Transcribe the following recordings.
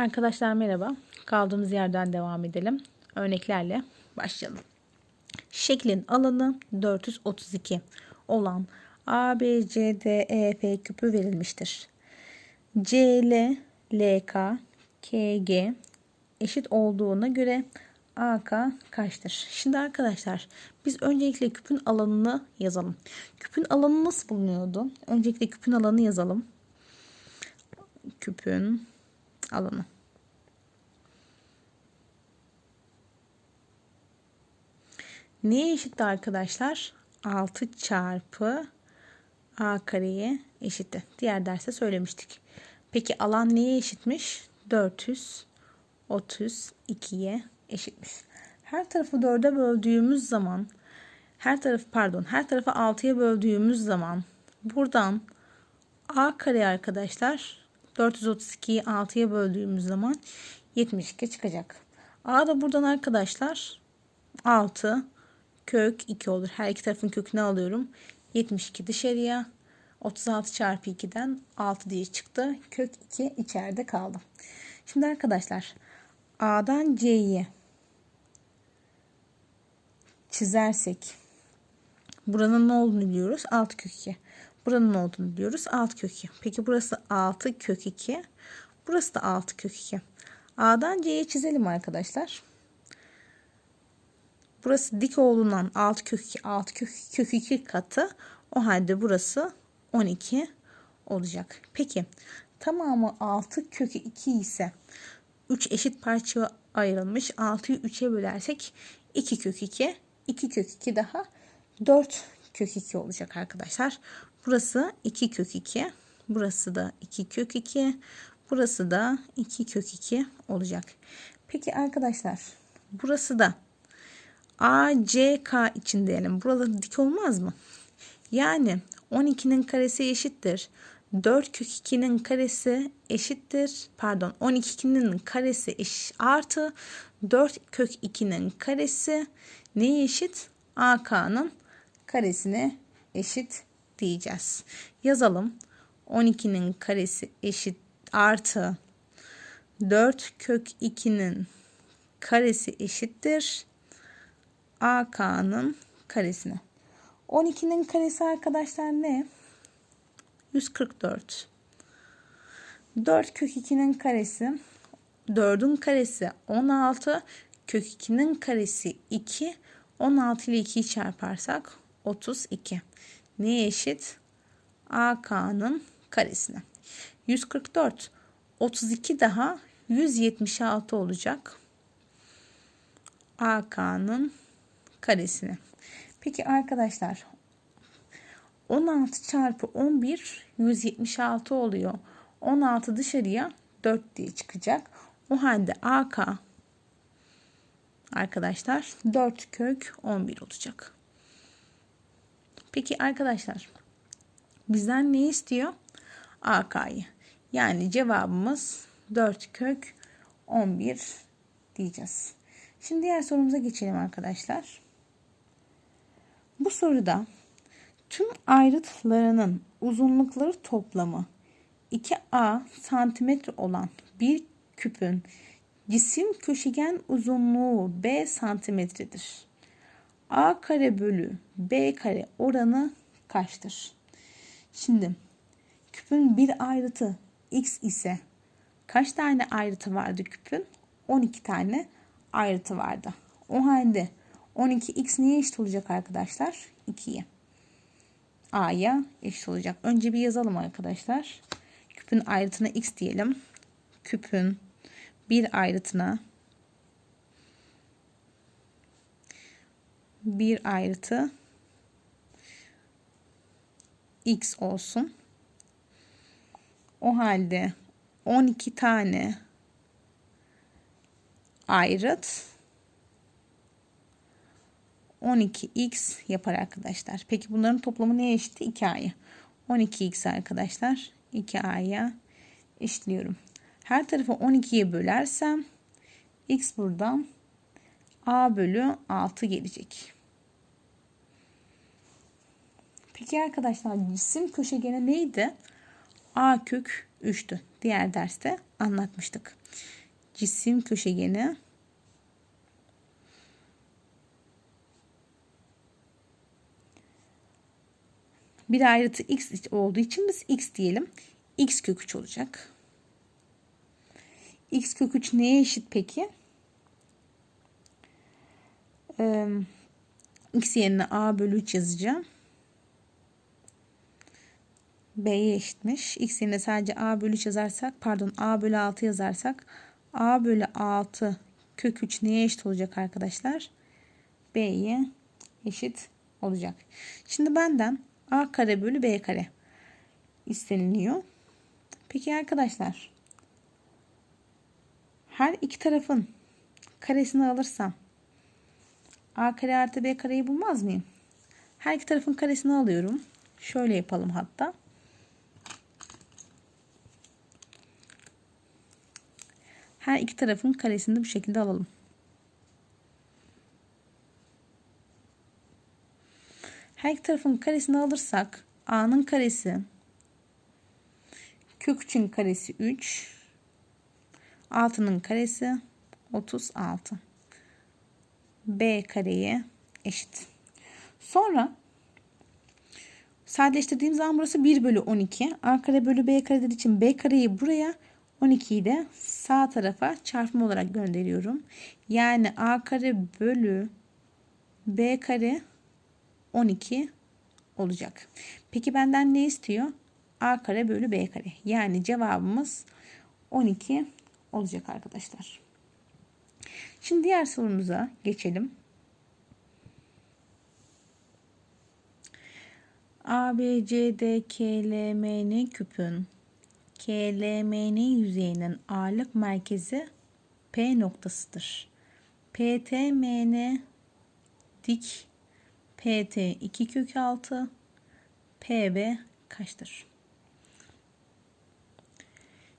Arkadaşlar merhaba. Kaldığımız yerden devam edelim. Örneklerle başlayalım. Şeklin alanı 432 olan A, B, C, D, E, F küpü verilmiştir. C, L, L, K, K, G eşit olduğuna göre AK kaçtır? Şimdi arkadaşlar biz öncelikle küpün alanını yazalım. Küpün alanı nasıl bulunuyordu? Öncelikle küpün alanı yazalım. Küpün alanı. Neye eşitti arkadaşlar? 6 çarpı a kareye eşitti. Diğer derste söylemiştik. Peki alan neye eşitmiş? 432'ye eşitmiş. Her tarafı 4'e böldüğümüz zaman her tarafı pardon her tarafı 6'ya böldüğümüz zaman buradan a kare arkadaşlar 432'yi 6'ya böldüğümüz zaman 72 çıkacak. A da buradan arkadaşlar 6 kök 2 olur. Her iki tarafın kökünü alıyorum. 72 dışarıya 36 çarpı 2'den 6 diye çıktı. Kök 2 içeride kaldı. Şimdi arkadaşlar A'dan C'ye çizersek buranın ne olduğunu biliyoruz. 6 kök 2. Buranın olduğunu biliyoruz. 6 kök 2. Peki burası 6 kök 2. Burası da 6 kök 2. A'dan C'ye çizelim arkadaşlar. Burası dik olduğundan 6 kök 2, 6 kök, kök 2 katı. O halde burası 12 olacak. Peki tamamı 6 kök 2 ise 3 eşit parçaya ayrılmış. 6'yı 3'e bölersek 2 kök 2, 2 kök 2 daha 4 kök 2 olacak arkadaşlar. Burası 2 kök 2. Burası da 2 kök 2. Burası da 2 kök 2 olacak. Peki arkadaşlar burası da ACK için diyelim. Buraları dik olmaz mı? Yani 12'nin karesi eşittir. 4 kök 2'nin karesi eşittir. Pardon 12'nin karesi eş, artı 4 kök 2'nin karesi neye eşit? AK'nın karesine eşit diyeceğiz. Yazalım. 12'nin karesi eşit artı 4 kök 2'nin karesi eşittir. AK'nın karesine. 12'nin karesi arkadaşlar ne? 144. 4 kök 2'nin karesi 4'ün karesi 16 kök 2'nin karesi 2 16 ile 2'yi çarparsak 32. Neye eşit? AK'nın karesine. 144 32 daha 176 olacak. AK'nın karesine. Peki arkadaşlar 16 çarpı 11 176 oluyor. 16 dışarıya 4 diye çıkacak. O halde AK arkadaşlar 4 kök 11 olacak. Peki arkadaşlar bizden ne istiyor? AK'yı. Yani cevabımız 4 kök 11 diyeceğiz. Şimdi diğer sorumuza geçelim arkadaşlar. Bu soruda tüm ayrıtlarının uzunlukları toplamı 2a santimetre olan bir küpün cisim köşegen uzunluğu b santimetredir. A kare bölü b kare oranı kaçtır? Şimdi küpün bir ayrıtı x ise kaç tane ayrıtı vardı küpün? 12 tane ayrıtı vardı. O halde 12x niye eşit olacak arkadaşlar? 2'ye. A'ya eşit olacak. Önce bir yazalım arkadaşlar. Küpün ayrıtına x diyelim. Küpün bir ayrıtına bir ayrıtı x olsun. O halde 12 tane ayrıt 12x yapar arkadaşlar. Peki bunların toplamı neye eşit? 2a'ya. 12x arkadaşlar 2a'ya eşitliyorum. Her tarafı 12'ye bölersem x buradan a bölü 6 gelecek. Peki arkadaşlar cisim köşegeni neydi? a kök 3'tü. diğer derste anlatmıştık. Cisim köşegeni bir ayrıtı x olduğu için biz x diyelim. x kök 3 olacak. x kök 3 neye eşit peki? Ee, x yerine a bölü 3 yazacağım. b'ye eşitmiş. x yerine sadece a bölü 3 yazarsak pardon a bölü 6 yazarsak a bölü 6 kök 3 neye eşit olacak arkadaşlar? b'ye eşit olacak. Şimdi benden a kare bölü b kare isteniliyor. Peki arkadaşlar her iki tarafın karesini alırsam a kare artı b kareyi bulmaz mıyım? Her iki tarafın karesini alıyorum. Şöyle yapalım hatta. Her iki tarafın karesini de bu şekilde alalım. Her iki tarafın karesini alırsak a'nın karesi kök 3'ün karesi 3 6'nın karesi 36 b kareye eşit. Sonra sadeleştirdiğim zaman burası 1 bölü 12. A kare bölü B kare dediği için B kareyi buraya 12'yi de sağ tarafa çarpma olarak gönderiyorum. Yani A kare bölü B kare 12 olacak. Peki benden ne istiyor? A kare bölü B kare. Yani cevabımız 12 olacak arkadaşlar. Şimdi diğer sorumuza geçelim. A, B, C, D, K, L, M, N küpün K, L, M, N yüzeyinin ağırlık merkezi P noktasıdır. P, T, M, N dik PT 2 kök 6 PB kaçtır?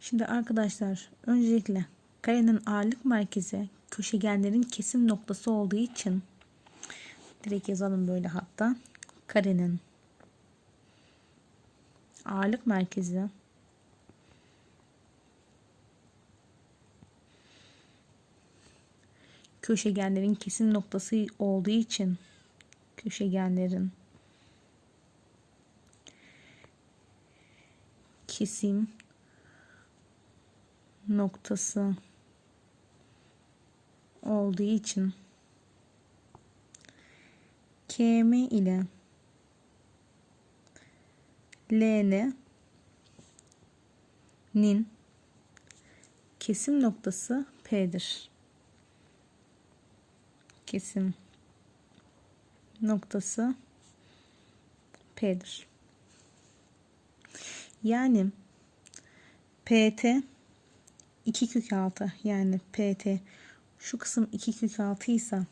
Şimdi arkadaşlar öncelikle karenin ağırlık merkezi köşegenlerin kesim noktası olduğu için direkt yazalım böyle hatta. Karenin ağırlık merkezi. Köşegenlerin kesim noktası olduğu için köşegenlerin kesim noktası olduğu için KM ile LN'nin kesim noktası P'dir. Kesim noktası P'dir. Yani PT 2 kök 6 yani PT şu kısım 2 kök 6 ise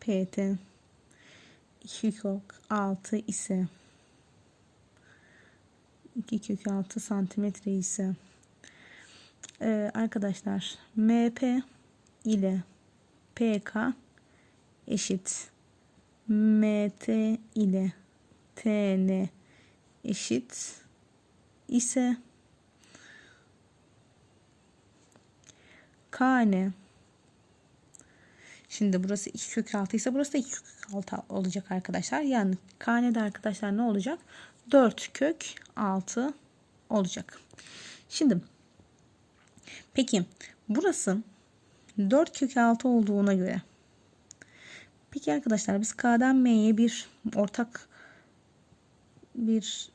PT 2 kök 6 ise 2 kök 6 santimetre ise ee, arkadaşlar MP ile PK eşit. MT ile TN eşit ise KN Şimdi burası 2 kök 6 ise burası da 2 kök 6 olacak arkadaşlar. Yani KN'de arkadaşlar ne olacak? 4 kök 6 olacak. Şimdi peki burası 4 kök 6 olduğuna göre Peki arkadaşlar biz K'dan M'ye bir ortak bir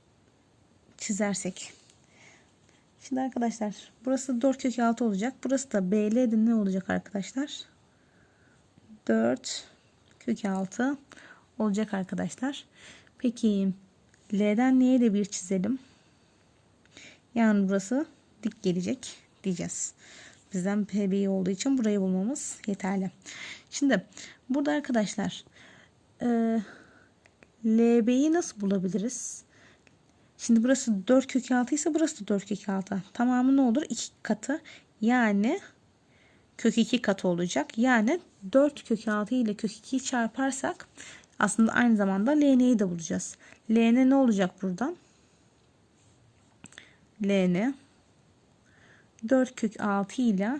çizersek. Şimdi arkadaşlar burası 4 kök 6 olacak. Burası da BL'de ne olacak arkadaşlar? 4 kök 6 olacak arkadaşlar. Peki L'den N'ye de bir çizelim. Yani burası dik gelecek diyeceğiz. Bizden PB olduğu için burayı bulmamız yeterli. Şimdi burada arkadaşlar e, LB'yi nasıl bulabiliriz? Şimdi burası 4 kök 6 ise burası da 4 kök 6. Tamamı ne olur? 2 katı. Yani kök 2 katı olacak. Yani 4 kök 6 ile kök 2'yi çarparsak aslında aynı zamanda LN'yi de bulacağız. LN ne olacak buradan? L'ni 4 kök 6 ile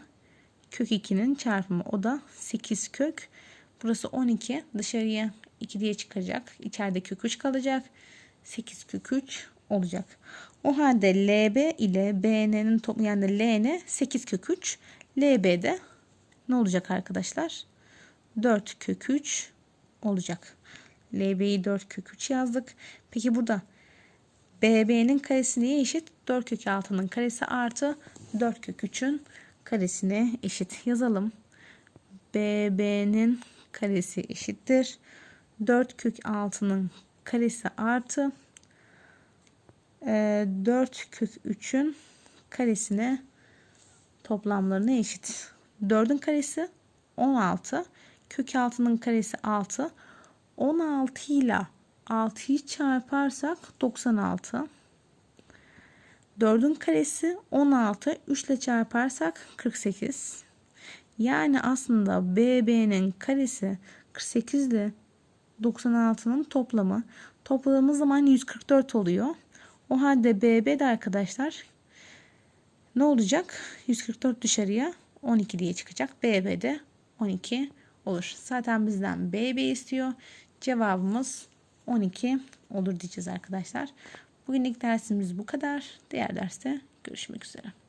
kök 2'nin çarpımı. O da 8 kök. Burası 12. Dışarıya 2 diye çıkacak. İçeride kök 3 kalacak. 8 kök 3 olacak. O halde LB ile BN'nin toplamı yani LN 8 kök 3. LB'de ne olacak arkadaşlar? 4 kök 3 olacak. LB'yi 4 kök 3 yazdık. Peki burada BB'nin karesi neye eşit? 4 kök 6'nın karesi artı 4 kök 3'ün karesine eşit. Yazalım. BB'nin karesi eşittir. 4 kök 6'nın karesi artı 4 kök 3'ün karesine toplamlarına eşit. 4'ün karesi 16. Kök 6'nın karesi 6. 16 ile 6'yı çarparsak 96. 4'ün karesi 16. 3 ile çarparsak 48. Yani aslında BB'nin karesi 48 ile 96'nın toplamı. Topladığımız zaman 144 oluyor. O halde BB de arkadaşlar ne olacak? 144 dışarıya 12 diye çıkacak. BB de 12 olur. Zaten bizden BB istiyor. Cevabımız 12 olur diyeceğiz arkadaşlar. Bugünlük dersimiz bu kadar. Diğer derste görüşmek üzere.